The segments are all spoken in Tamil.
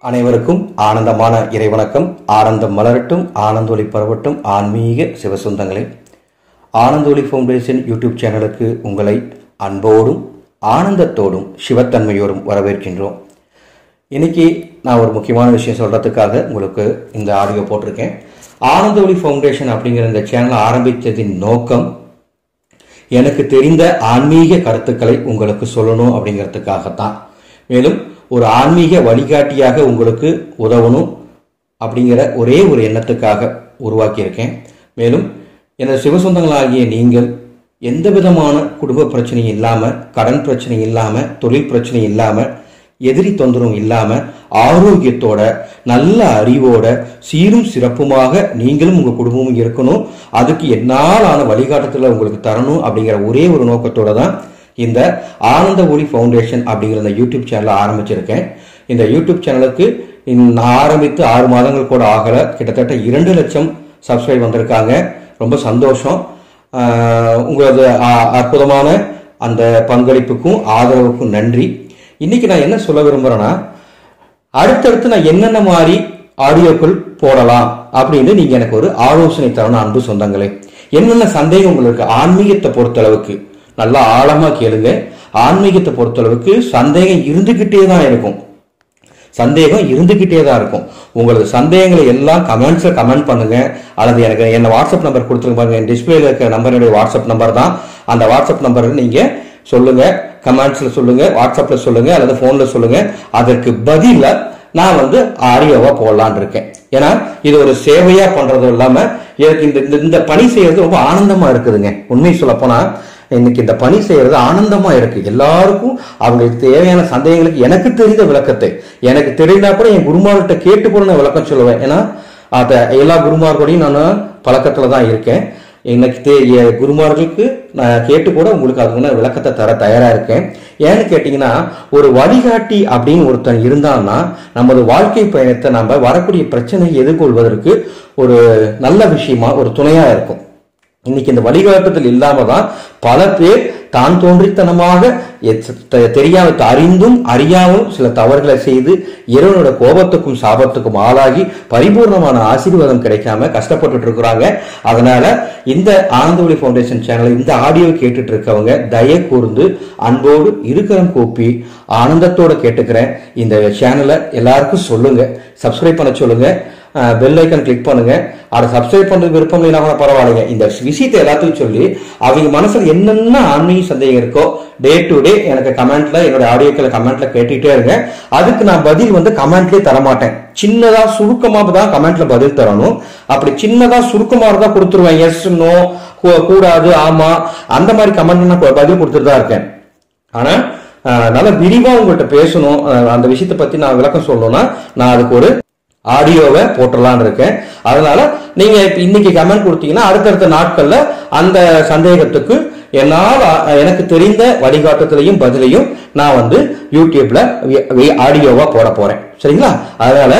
அனைவருக்கும் ஆனந்தமான இறைவணக்கம். ஆனந்தம் மலரட்டும் ஆனந்தொலி பரவட்டும். ஆன்மீக சிவசுந்தங்களே. ஆனந்தொலி ஃபவுண்டேஷன் யூடியூப் சேனலுக்கு உங்களை அன்போடும் ஆனந்தத்தோடும் சிவத்தன்மையோடும் வரவேற்கின்றோம். இன்னைக்கு நான் ஒரு முக்கியமான விஷயம் சொல்றதுக்காக உங்களுக்கு இந்த ஆடியோ போட்டிருக்கேன். ஆனந்த ஒளி ஃபவுண்டேஷன் அப்படிங்கிற இந்த சேனலை ஆரம்பித்ததின் நோக்கம் எனக்கு தெரிந்த ஆன்மீக கருத்துக்களை உங்களுக்கு சொல்லணும் அப்படிங்கிறதுக்காகத்தான். மேலும் ஒரு ஆன்மீக வழிகாட்டியாக உங்களுக்கு உதவணும் அப்படிங்கிற ஒரே ஒரு எண்ணத்துக்காக உருவாக்கியிருக்கேன். மேலும் எனது சிவசொந்தங்களாகிய நீங்கள் எந்த விதமான குடும்ப பிரச்சனையும் இல்லாமல் கடன் பிரச்சனை இல்லாமல் தொழில் பிரச்சனை இல்லாமல் எதிரி தொந்தரவும் இல்லாமல் ஆரோக்கியத்தோட நல்ல அறிவோட சீரும் சிறப்புமாக நீங்களும் உங்கள் குடும்பமும் இருக்கணும். அதுக்கு என்னாலான வழிகாட்டத்தில் உங்களுக்கு தரணும் அப்படிங்கிற ஒரே ஒரு நோக்கத்தோட தான் இந்த ஆனந்த ஒளி ஃபவுண்டேஷன் அப்படிங்கிற இந்த யூடியூப் சேனலை ஆரம்பிச்சிருக்கேன். இந்த யூடியூப் சேனலுக்கு நான் ஆரம்பித்து ஆறு மாதங்கள் கூட ஆகல. கிட்டத்தட்ட இரண்டு லட்சம் சப்ஸ்கிரைப் வந்திருக்காங்க. ரொம்ப சந்தோஷம். உங்களது அ- அற்புதமான அந்த பங்களிப்புக்கும் ஆதரவுக்கும் நன்றி. இன்னைக்கு நான் என்ன சொல்ல விரும்புகிறேன்னா அடுத்தடுத்து நான் என்னென்ன மாதிரி ஆடியோக்கள் போடலாம் அப்படின்னு நீங்கள் எனக்கு ஒரு ஆலோசனை தரணும் அன்பு சொந்தங்களே. என்னென்ன சந்தேகம் உங்களுக்கு ஆன்மீகத்தை பொறுத்தளவுக்கு. நல்லா ஆழமாக கேளுங்க. ஆன்மீகத்தை பொறுத்தளவுக்கு சந்தேகம் இருந்துக்கிட்டே தான் இருக்கும். சந்தேகம் இருந்துக்கிட்டே தான் இருக்கும். உங்களது சந்தேகங்களை எல்லாம் கமெண்ட்ஸில் கமெண்ட் பண்ணுங்க. அல்லது எனக்கு என்ன வாட்ஸ்அப் நம்பர் கொடுத்துருங்க பாருங்க. என் டிஸ்பிளேல இருக்கிற நம்பருடைய வாட்ஸ்அப் நம்பர் தான். அந்த வாட்ஸ்அப் நம்பர் நீங்கள் சொல்லுங்க. கமெண்ட்ஸில் சொல்லுங்க. வாட்ஸ்அப்பில் சொல்லுங்க. அல்லது ஃபோனில் சொல்லுங்க. அதற்கு பதில நான் வந்து ஆடியோவா போடலான் இருக்கேன். ஏன்னா இது ஒரு சேவையா பண்றதும் இல்லாம எனக்கு இந்த இந்த- இந்த பணி செய்யறது ரொம்ப ஆனந்தமா இருக்குதுங்க. உண்மை சொல்ல போனா இன்னைக்கு இந்த பணி செய்யறது ஆனந்தமா இருக்கு. எல்லாருக்கும் அவங்களுக்கு தேவையான சந்தேகங்களுக்கு எனக்கு தெரிந்த விளக்கத்தை எனக்கு தெரிந்தா கூட என் குருமார்கிட்ட கேட்டு கூட நான் விளக்கம் சொல்லுவேன். ஏன்னா அதை எல்லா குருமார்களோடையும் நான் பழக்கத்துல தான் இருக்கேன். இன்னைக்கு தே குருமார்களுக்கு நான் கேட்டு கூட உங்களுக்கு அதுக்கு விளக்கத்தை தர தயாரா இருக்கேன். ஏன்னு கேட்டீங்கன்னா ஒரு வழிகாட்டி அப்படின்னு ஒருத்தன் இருந்தான்னா நமது வாழ்க்கை பயணத்தை நம்ம வரக்கூடிய பிரச்சனையை எதிர்கொள்வதற்கு ஒரு நல்ல விஷயமா ஒரு துணையா இருக்கும். இன்னைக்கு இந்த வழிகாட்டுதல் இல்லாம தான் பல பேர் தான் தோன்றித்தனமாக எத்- தெ- தெரியாம அறிந்தும் அறியாமல் சில தவறுகளை செய்து இறைவனோட கோபத்துக்கும் சாபத்துக்கும் ஆளாகி பரிபூர்ணமான ஆசீர்வாதம் கிடைக்காம கஷ்டப்பட்டுட்டு இருக்கிறாங்க அதனால இந்த ஆனந்தவழி ஃபவுண்டேஷன் சேனலை இந்த ஆடியோ கேட்டுட்டு இருக்கவங்க தய கூர்ந்து அன்போடு இருக்கிறம் கூப்பி ஆனந்தத்தோட கேட்டுக்கிறேன். இந்த சேனலை எல்லாருக்கும் சொல்லுங்க. சப்ஸ்கிரைப் பண்ண சொல்லுங்க. பெல் ஐக்கன் கிளிக் பண்ணுங்க. அதை சப்ஸ்கிரைப் பண்ணுறது விருப்பம் இல்லைனா கூட பரவாயில்லைங்க. இந்த விஷயத்தை எல்லாத்தையும் சொல்லி அவங்க மனசில் என்னென்ன ஆன்மீக சந்தேகம் இருக்கோ டே டு டே எனக்கு கமெண்ட்ல என்னோட ஆடியோக்களை கமெண்ட்ல கேட்டுகிட்டே இருங்க. அதுக்கு நான் பதில் வந்து கமெண்ட்லேயே தர மாட்டேன் சின்னதா சுருக்கமா தான் கமெண்ட்ல பதில் தரணும். அப்படி சின்னதா சுருக்கமாக தான் கொடுத்துருவேன். எஸ் நோ கூடாது ஆமா. அந்த மாதிரி கமெண்ட் நான் பதில் கொடுத்துட்டு தான் இருக்கேன் ஆனால் நல்லா விரிவாக உங்கள்கிட்ட பேசணும். அந்த விஷயத்தை பத்தி நான் விளக்கம் சொல்லணும்னா நான் அதுக்கு ஒரு ஆடியோவை போட்டுடலான்னு இருக்கேன். அதனால நீங்க இன்னைக்கு கமெண்ட் கொடுத்தீங்கன்னா அடுத்தடுத்த நாட்கள்ல அந்த சந்தேகத்துக்கு என்னால் எனக்கு தெரிந்த வழிகாட்டத்திலையும் பதிலையும் நான் வந்து யூடியூப்ல ஆடியோவா போட போறேன். சரிங்களா? அதனால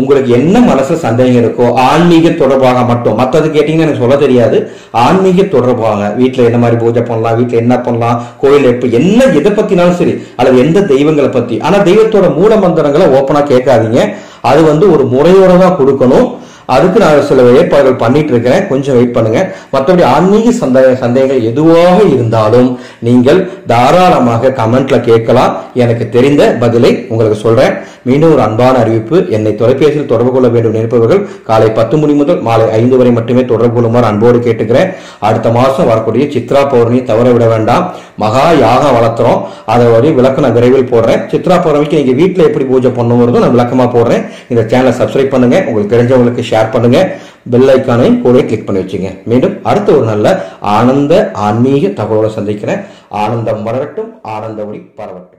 உங்களுக்கு என்ன மனசுல சந்தேகம் இருக்கோ ஆன்மீக தொடர்பாக மட்டும் மற்றது கேட்டீங்கன்னா எனக்கு சொல்ல தெரியாது. ஆன்மீக தொடர்பாக வீட்டில் என்ன மாதிரி பூஜை பண்ணலாம் வீட்டில் என்ன பண்ணலாம் கோயில் எப்போ என்ன எதை பத்தினாலும் சரி அல்லது எந்த தெய்வங்களை பத்தி. ஆனா தெய்வத்தோட மூல மந்திரங்களை ஓப்பனா கேட்காதீங்க. அது வந்து ஒரு முறையோட தான் கொடுக்கணும். அதுக்கு நான் சில ஏற்பாடுகள் பண்ணிட்டு இருக்கிறேன் கொஞ்சம் வெயிட் பண்ணுங்க. மற்றபடி ஆன்மீக சந்தேக சந்தேகங்கள் எதுவாக இருந்தாலும் நீங்கள் தாராளமாக கமெண்ட்ல கேட்கலாம். எனக்கு தெரிந்த பதிலை உங்களுக்கு சொல்றேன். மீண்டும் ஒரு அன்பான அறிவிப்பு. என்னை தொலைபேசியில் தொடர்பு கொள்ள வேண்டும் நினைப்பவர்கள் காலை பத்து மணி முதல் மாலை ஐந்து வரை மட்டுமே தொடர்பு கொள்ளுமாறு அன்போடு கேட்டுக்கிறேன். அடுத்த மாசம் வரக்கூடிய சித்ரா பௌர்ணமி தவற விட வேண்டாம். மகா யாகம் வளர்த்துறோம். அதை வரை விளக்கம் நான் விரைவில் போடுறேன். சித்ரா பௌர்ணமிக்கு நீங்க வீட்டில் எப்படி பூஜை பண்ணுங்கிறதும் நான் விளக்கமா போடுறேன். இந்த சேனலை சப்ஸ்கிரைப் பண்ணுங்க. உங்களுக்கு தெரிஞ்சவங்களுக்கு ஷேர் பண்ணுங்க. பெல் ஐக்கானையும் கூட கிளிக் பண்ணி வச்சுங்க. மீண்டும் அடுத்த ஒரு நல்ல ஆனந்த ஆன்மீக தகவலை சந்திக்கிறேன். ஆனந்தம் வளரட்டும் ஆனந்த ஒளி பரவட்டும்.